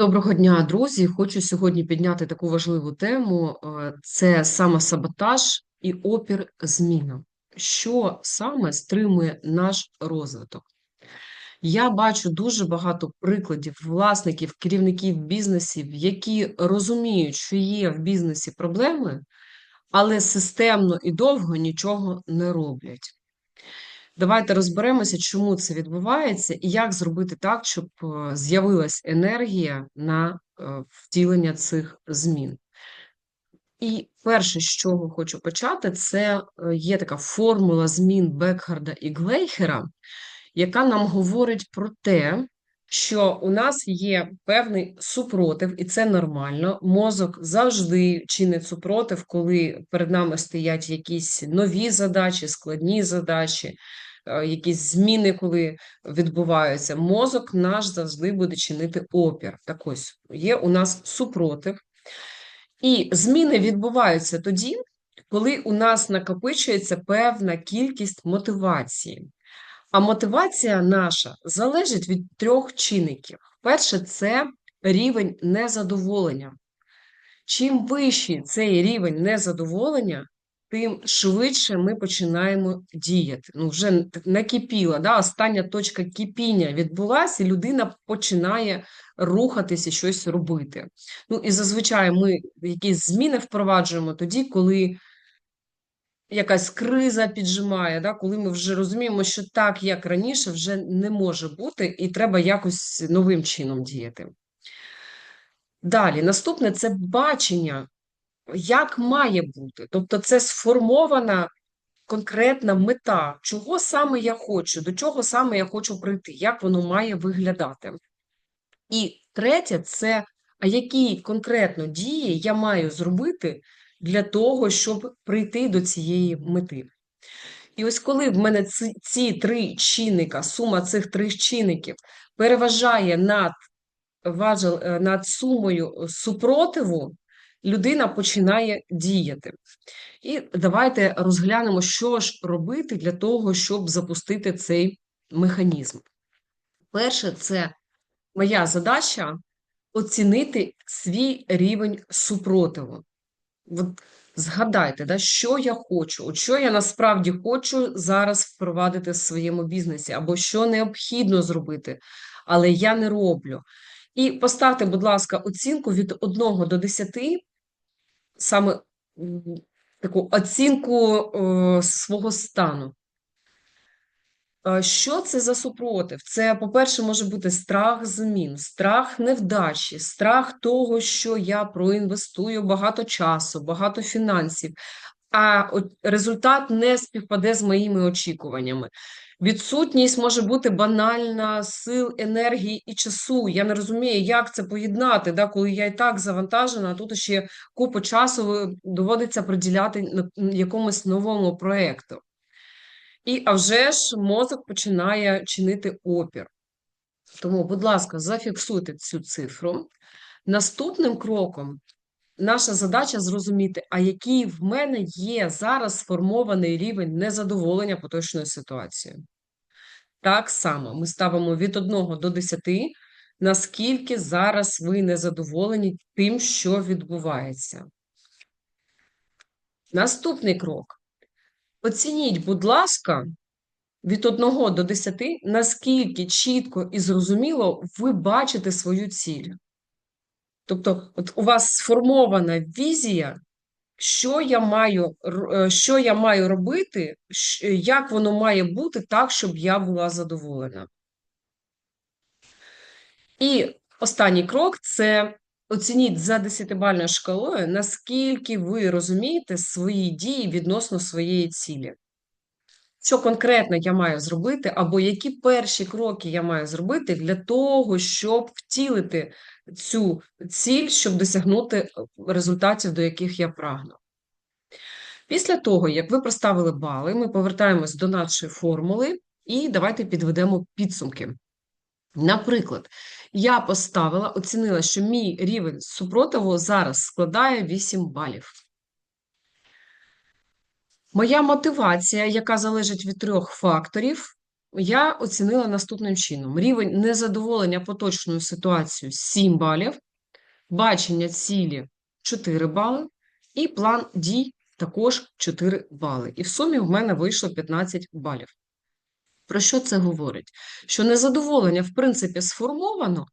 Доброго дня, друзі! Хочу сьогодні підняти таку важливу тему: е, це самосаботаж і опір змінам. Що саме стримує наш розвиток? Я бачу дуже багато прикладів власників, керівників бізнесів, які розуміють, що є в бізнесі проблеми, але системно і довго нічого не роблять. Давайте розберемося, чому це відбувається, і як зробити так, щоб е, з'явилась енергія на е, втілення цих змін. І перше, з чого хочу почати, це е, є така формула змін Бекхарда і Глейхера, яка нам говорить про те, що у нас є певний супротив, і це нормально. Мозок завжди чинить супротив, коли перед нами стоять якісь нові задачі, складні задачі. Е, якісь зміни, коли відбуваються, мозок наш завжди буде чинити опір. Так ось є у нас супротив. І зміни відбуваються тоді, коли у нас накопичується певна кількість мотивації. А мотивація наша залежить від трьох чинників. Перше, це рівень незадоволення. Чим вищий цей рівень незадоволення, тим швидше ми починаємо діяти. Ну, вже накипіла, да? остання точка кипіння відбулася, і людина починає рухатися, щось робити. Ну і зазвичай ми якісь зміни впроваджуємо тоді, коли якась криза піджимає, да? коли ми вже розуміємо, що так, як раніше, вже не може бути, і треба якось новим чином діяти. Далі, наступне це бачення як має бути. Тобто, це сформована конкретна мета, чого саме я хочу, до чого саме я хочу прийти, як воно має виглядати. І третє, це а які конкретно дії я маю зробити для того, щоб прийти до цієї мети. І ось коли в мене ці, ці три чинника, сума цих трьох чинників переважає над важел, е, над сумою супротиву, людина починає діяти. І давайте розглянемо, що ж робити для того, щоб запустити цей механізм. Перше, це моя задача оцінити свій рівень супротиву. От Згадайте, да, що я хочу, що я насправді хочу зараз впровадити в своєму бізнесі, або що необхідно зробити, але я не роблю. І поставте, будь ласка, оцінку від 1 до 10 саме таку оцінку е, свого стану. Е, що це за супротив? Це, по-перше, може бути страх змін, страх невдачі, страх того, що я проінвестую багато часу, багато фінансів, а результат не співпаде з моїми очікуваннями. Відсутність може бути банальна сил, енергії і часу. Я не розумію, як це поєднати, да, коли я і так завантажена, а тут ще купу часу доводиться приділяти якомусь новому проєкту. І а вже ж мозок починає чинити опір. Тому, будь ласка, зафіксуйте цю цифру. Наступним кроком наша задача зрозуміти, а який в мене є зараз сформований рівень незадоволення поточною ситуацією. Так само ми ставимо від 1 до 10, наскільки зараз ви незадоволені тим, що відбувається. Наступний крок. Оцініть, будь ласка, від 1 до 10, наскільки чітко і зрозуміло ви бачите свою ціль. Тобто, от у вас сформована візія, що я маю е, що я маю робити, як воно має бути так, щоб я була задоволена. І останній крок це оцініть за десятибальною шкалою, наскільки ви розумієте свої дії відносно своєї цілі. Що конкретно я маю зробити, або які перші кроки я маю зробити для того, щоб втілити цю ціль, щоб досягнути е, результатів, до яких я прагну. Після того, як ви проставили бали, ми повертаємось до нашої формули і давайте підведемо підсумки. Наприклад, я поставила, оцінила, що мій рівень супротиву зараз складає 8 балів. Моя мотивація, яка залежить від трьох факторів, я оцінила наступним чином: рівень незадоволення поточною ситуацією 7 балів, бачення цілі 4 бали, і план дій також 4 бали. І в сумі в мене вийшло 15 балів. Про що це говорить? Що незадоволення, в принципі, сформовано,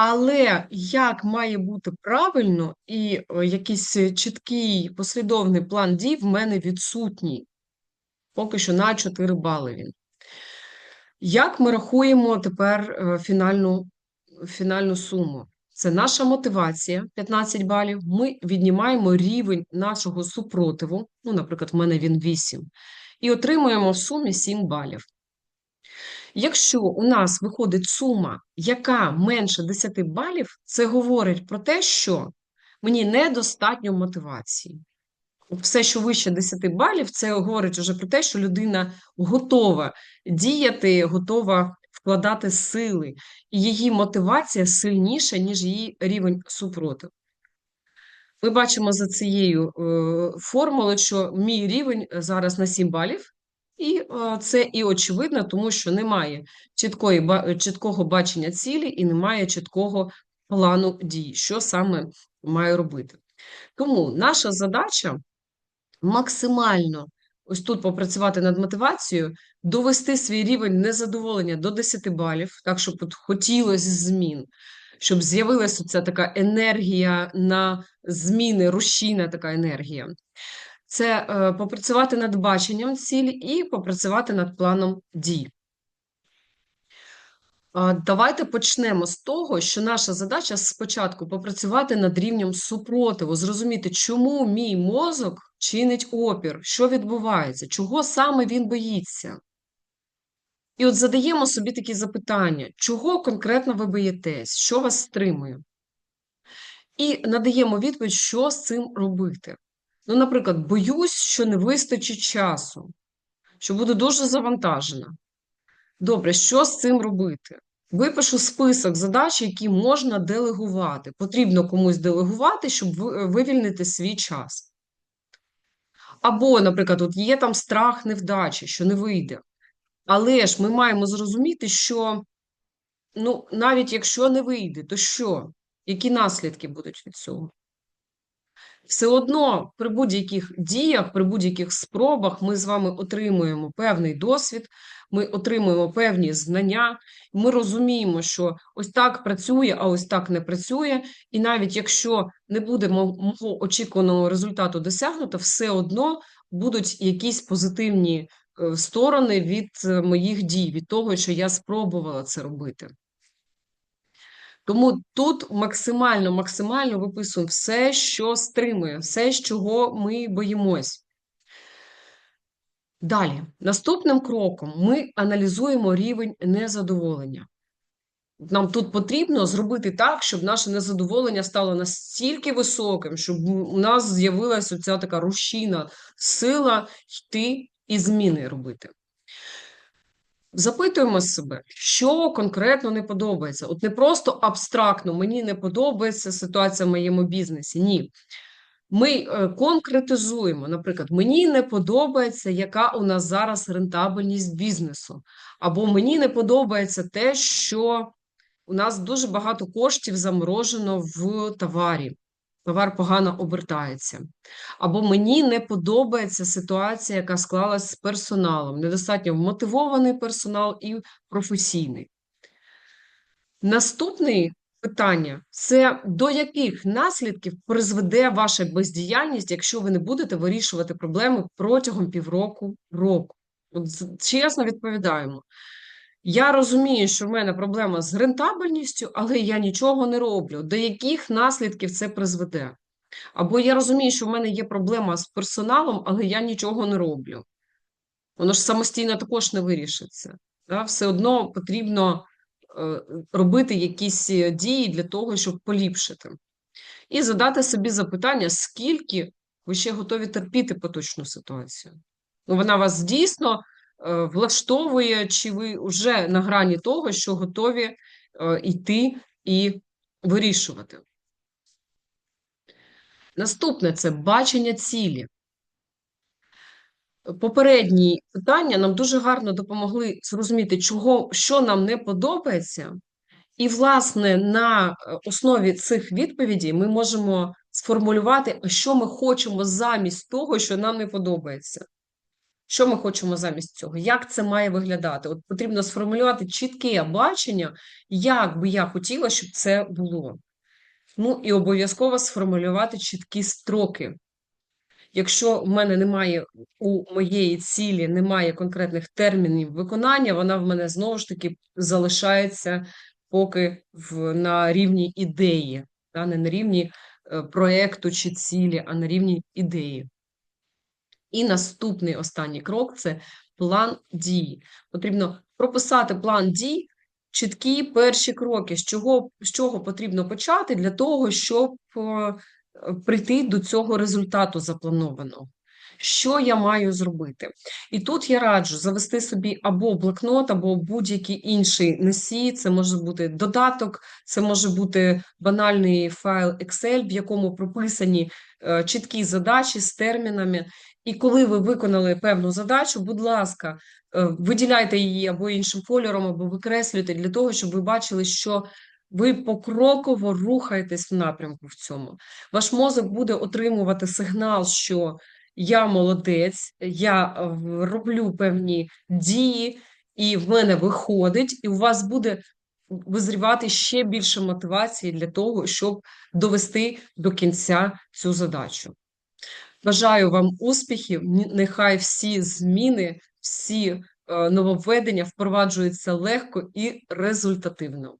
але як має бути правильно і е, якийсь чіткий послідовний план дій в мене відсутній. Поки що на 4 бали він. Як ми рахуємо тепер е, фінальну, фінальну суму? Це наша мотивація 15 балів. Ми віднімаємо рівень нашого супротиву, ну, наприклад, в мене він 8, і отримуємо в сумі 7 балів. Якщо у нас виходить сума, яка менше 10 балів, це говорить про те, що мені недостатньо мотивації. Все, що вище 10 балів, це говорить вже про те, що людина готова діяти, готова вкладати сили, і її мотивація сильніша, ніж її рівень супротиву. Ми бачимо за цією е, формулою, що мій рівень зараз на 7 балів, і е, це і очевидно, тому що немає чіткої, чіткого бачення цілі і немає чіткого плану дій, що саме маю робити. Тому наша задача максимально ось тут попрацювати над мотивацією, довести свій рівень незадоволення до 10 балів, так, щоб от хотілося змін, щоб з'явилася ця така енергія на зміни, рушійна така енергія. Це е, попрацювати над баченням цілі і попрацювати над планом дій. Давайте почнемо з того, що наша задача спочатку попрацювати над рівнем супротиву, зрозуміти, чому мій мозок чинить опір, що відбувається, чого саме він боїться. І от задаємо собі такі запитання, чого конкретно ви боїтесь, що вас стримує? І надаємо відповідь, що з цим робити. Ну, наприклад, боюсь, що не вистачить часу, що буду дуже завантажена. Добре, що з цим робити? Випишу список задач, які можна делегувати. Потрібно комусь делегувати, щоб вивільнити свій час. Або, наприклад, от є там страх невдачі, що не вийде. Але ж ми маємо зрозуміти, що ну, навіть якщо не вийде, то що? Які наслідки будуть від цього? Все одно при будь-яких діях, при будь-яких спробах ми з вами отримуємо певний досвід, ми отримуємо певні знання, ми розуміємо, що ось так працює, а ось так не працює. І навіть якщо не буде мого очікуваного результату досягнуто, все одно будуть якісь позитивні е, сторони від е, моїх дій, від того, що я спробувала це робити. Тому тут максимально максимально виписуємо все, що стримує, все, з чого ми боїмось. Далі, наступним кроком ми аналізуємо рівень незадоволення. Нам тут потрібно зробити так, щоб наше незадоволення стало настільки високим, щоб у нас з'явилася оця така рушійна сила йти і зміни робити. Запитуємо себе, що конкретно не подобається. От не просто абстрактно, мені не подобається ситуація в моєму бізнесі. Ні. Ми е, конкретизуємо, наприклад, мені не подобається, яка у нас зараз рентабельність бізнесу. Або мені не подобається те, що у нас дуже багато коштів заморожено в товарі товар погано обертається. Або мені не подобається ситуація, яка склалась з персоналом. Недостатньо вмотивований персонал і професійний. Наступне питання це до яких наслідків призведе ваша бездіяльність, якщо ви не будете вирішувати проблеми протягом півроку року? От чесно відповідаємо. Я розумію, що в мене проблема з рентабельністю, але я нічого не роблю. До яких наслідків це призведе? Або я розумію, що в мене є проблема з персоналом, але я нічого не роблю. Воно ж самостійно також не вирішиться. Да? Все одно потрібно е, робити якісь е, дії для того, щоб поліпшити. І задати собі запитання, скільки ви ще готові терпіти поточну ситуацію. Ну, Вона вас дійсно влаштовує, чи ви вже на грані того, що готові е, йти і вирішувати. Наступне це бачення цілі. попередні питання нам дуже гарно допомогли зрозуміти, чого, що нам не подобається, і, власне, на е, основі цих відповідей ми можемо сформулювати, що ми хочемо замість того, що нам не подобається. Що ми хочемо замість цього? Як це має виглядати? От потрібно сформулювати чітке бачення, як би я хотіла, щоб це було. Ну і обов'язково сформулювати чіткі строки. Якщо в мене немає у моєї цілі, немає конкретних термінів виконання, вона в мене знову ж таки залишається поки в, на рівні ідеї, та, не на рівні е, проєкту чи цілі, а на рівні ідеї. І наступний останній крок це план дій. Потрібно прописати план дій, чіткі перші кроки, з чого, з чого потрібно почати для того, щоб е, прийти до цього результату запланованого. Що я маю зробити? І тут я раджу завести собі або блокнот, або будь-який інший носій. Це може бути додаток, це може бути банальний файл Excel, в якому прописані е, чіткі задачі з термінами. І коли ви виконали певну задачу, будь ласка, е, виділяйте її або іншим кольором, або викреслюйте для того, щоб ви бачили, що ви покроково рухаєтесь в напрямку в цьому. Ваш мозок буде отримувати сигнал, що я молодець, я е, роблю певні дії, і в мене виходить, і у вас буде визрівати ще більше мотивації для того, щоб довести до кінця цю задачу. Бажаю вам успіхів. Нехай всі зміни, всі е, нововведення впроваджуються легко і результативно.